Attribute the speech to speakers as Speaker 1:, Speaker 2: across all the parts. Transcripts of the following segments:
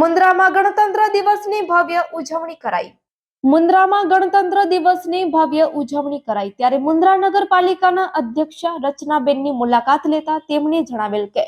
Speaker 1: મુન્દ્રામાં ગણતંત્ર દિવસની ભવ્ય ઉજવણી કરાઈ. મુન્દ્રામાં ગણતંત્ર દિવસની ભવ્ય ઉજવણી કરાઈ. ત્યારે મુન્દ્રા નગરપાલિકાના અધ્યક્ષ રચનાબેનની મુલાકાત લેતા તેમણે જણાવેલ કે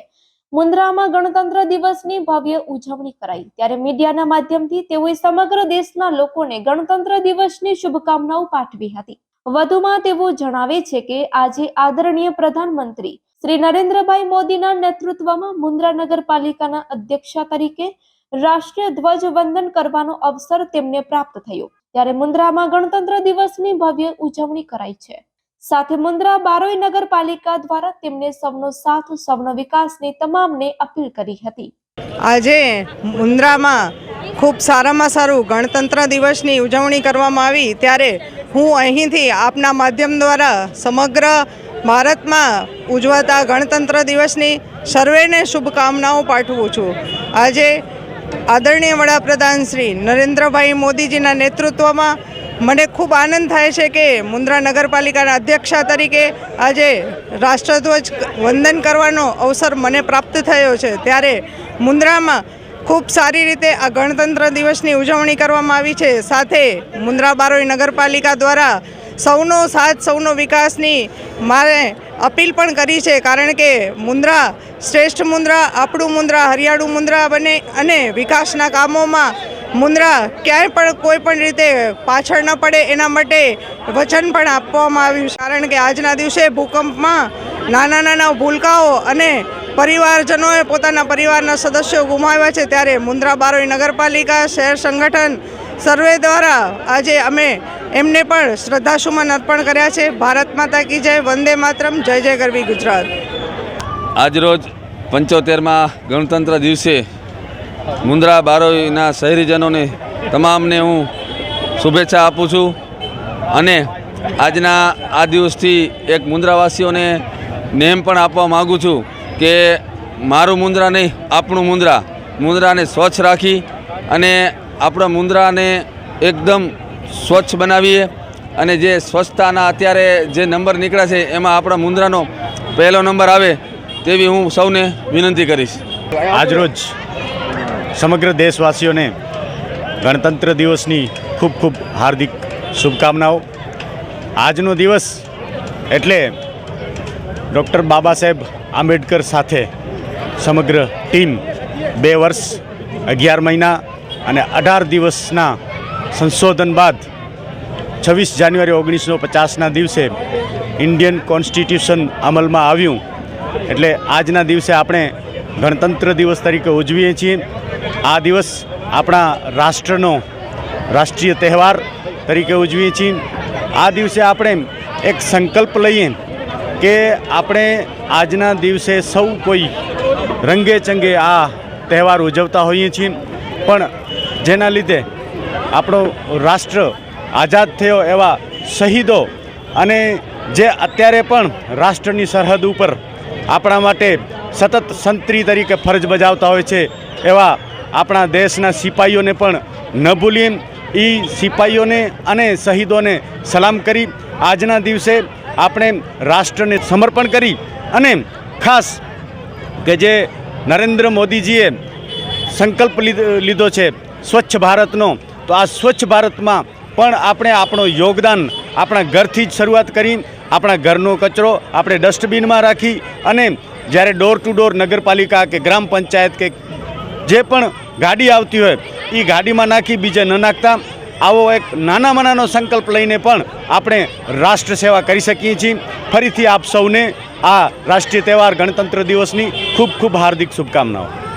Speaker 1: મુન્દ્રામાં ગણતંત્ર દિવસની ભવ્ય ઉજવણી કરાઈ. ત્યારે મીડિયાના માધ્યમથી તેઓએ સમગ્ર દેશના લોકોને ગણતંત્ર દિવસની શુભકામનાઓ પાઠવી હતી. વધુમાં તેઓ જણાવે છે કે, આજે આદરણીય પ્રધાનમંત્રી શ્રી નરેન્દ્રભાઈ મોદીના નેતૃત્વમાં મુન્દ્રા નગરપાલિકાના અધ્યક્ષ તરીકે રાષ્ટ્રીય ધ્વજ વંદન કરવાનો અવસર તેમને પ્રાપ્ત થયો. ત્યારે મુન્દ્રામાં ગણતંત્ર દિવસની ભવ્ય ઉજવણી કરાઈ છે. સાથે મુન્દ્રા બારોઈ નગરપાલિકા દ્વારા તેમને સૌનો સાથ, સૌનો વિકાસની તમામને અપીલ કરી હતી.
Speaker 2: આજે મુન્દ્રામાં ખૂબ સારામાં સારું ગણતંત્ર દિવસની ઉજવણી કરવામાં આવી. ત્યારે હું અહીંથી આપના માધ્યમ દ્વારા સમગ્ર ભારતમાં ઉજવાતા ગણતંત્ર દિવસની સર્વેને શુભકામનાઓ પાઠવું છું. આજે આદરણીય વડાપ્રધાન શ્રી નરેન્દ્રભાઈ મોદીજીના નેતૃત્વમાં મને ખૂબ આનંદ થાય છે કે મુન્દ્રા નગરપાલિકાના અધ્યક્ષા તરીકે આજે રાષ્ટ્રધ્વજ વંદન કરવાનો અવસર મને પ્રાપ્ત થયો છે. ત્યારે મુન્દ્રામાં ખૂબ સારી રીતે આ ગણતંત્ર દિવસની ઉજવણી કરવામાં આવી છે. સાથે મુન્દ્રા બારોઈ નગરપાલિકા દ્વારા સૌનો સાથ, સૌનો વિકાસની મારે અપીલ પણ કરી છે, કારણ કે મુન્દ્રા, શ્રેષ્ઠ મુન્દ્રા, આપણું મુન્દ્રા, હરિયાળું મુન્દ્રા બને અને વિકાસના કામોમાં મુન્દ્રા ક્યાંય પણ કોઈ પણ રીતે પાછળ ન પડે, એના માટે વચન પણ આપવામાં આવ્યું છે. કારણ કે આજના દિવસે ભૂકંપમાં નાના નાના ભૂલકાઓ અને પરિવારજનોએ પોતાના પરિવારના સદસ્યો ગુમાવ્યા છે, ત્યારે મુન્દ્રા બારોઈ નગરપાલિકા, શહેર સંગઠન સર્વે દ્વારા આજે અમે એમને પણ શ્રદ્ધાસુમન અર્પણ કર્યા છે. ભારત માતા કી જય, વંદે માતરમ, જય જય ગરવી ગુજરાત.
Speaker 3: આજરોજ પંચોતેરમાં ગણતંત્ર દિવસે મુન્દ્રા બારોઈના શહેરીજનોને તમામને હું શુભેચ્છા આપું છું અને આજના આ દિવસથી એક મુન્દ્રાવાસીઓને નેમ પણ આપવા માગું છું કે મારું મુન્દ્રા નહીં, આપણું મુન્દ્રા. મુન્દ્રાને સ્વચ્છ રાખી અને આપણા મુંદ્રાને એકદમ સ્વચ્છ બનાવીએ અને જે સ્વચ્છતાના અત્યારે જે નંબર નીકળ્યા છે, એમાં આપણા મુંદ્રાનો પહેલો નંબર આવે તેવી હું સૌને વિનંતી કરીશ.
Speaker 4: આજરોજ સમગ્ર દેશવાસીઓને ગણતંત્ર દિવસની ખૂબ ખૂબ હાર્દિક શુભકામનાઓ. આજનો દિવસ એટલે ડૉક્ટર બાબા સાહેબ આંબેડકર સાથે સમગ્ર ટીમ બે વર્ષ, અગિયાર મહિના અને અઢાર દિવસના સંશોધન બાદ છવ્વીસ જાન્યુઆરી ઓગણીસો પચાસના દિવસે ઇન્ડિયન કોન્સ્ટિટ્યુશન અમલમાં આવ્યું. એટલે આજના દિવસે આપણે ગણતંત્ર દિવસ તરીકે ઉજવીએ છીએ. આ દિવસ આપણા રાષ્ટ્રનો રાષ્ટ્રીય તહેવાર તરીકે ઉજવીએ છીએ. આ દિવસે આપણે એક સંકલ્પ લઈએ કે આપણે આજના દિવસે સૌ કોઈ રંગે ચંગે આ તહેવાર ઉજવતા હોઈએ છીએ. પણ જેના લીધે આપણો રાષ્ટ્ર આઝાદ થયો એવા શહીદો અને જે અત્યારે પણ રાષ્ટ્રની સરહદ ઉપર આપણા માટે સતત સંત્રી તરીકે ફરજ બજાવતા હોય છે, એવા આપણા દેશના સિપાહીઓને પણ ન ભૂલીએ. એ સિપાહીઓને અને શહીદોને સલામ કરી, આજના દિવસે આપણે રાષ્ટ્રને સમર્પણ કરી અને ખાસ કે જે નરેન્દ્ર મોદીજીએ સંકલ્પ લીધ- છે સ્વચ્છ ભારતનો. તો આ સ્વચ્છ ભારતમાં પણ આપણે આપણો યોગદાન આપણા ઘરથી જ શરૂઆત કરી, આપણા ઘરનો કચરો આપણે ડસ્ટબિનમાં રાખી અને જ્યારે ડોર ટુ ડોર નગરપાલિકા કે ગ્રામ પંચાયત કે જે પણ ગાડી આવતી હોય એ ગાડીમાં નાખી બીજે ન નાખતા. આવો એક નાનામાં નાનો સંકલ્પ લઈને પણ આપણે રાષ્ટ્ર સેવા કરી શકીએ છીએ. ફરીથી આપ સૌને આ રાષ્ટ્રીય તહેવાર ગણતંત્ર દિવસની ખૂબ ખૂબ હાર્દિક શુભકામનાઓ.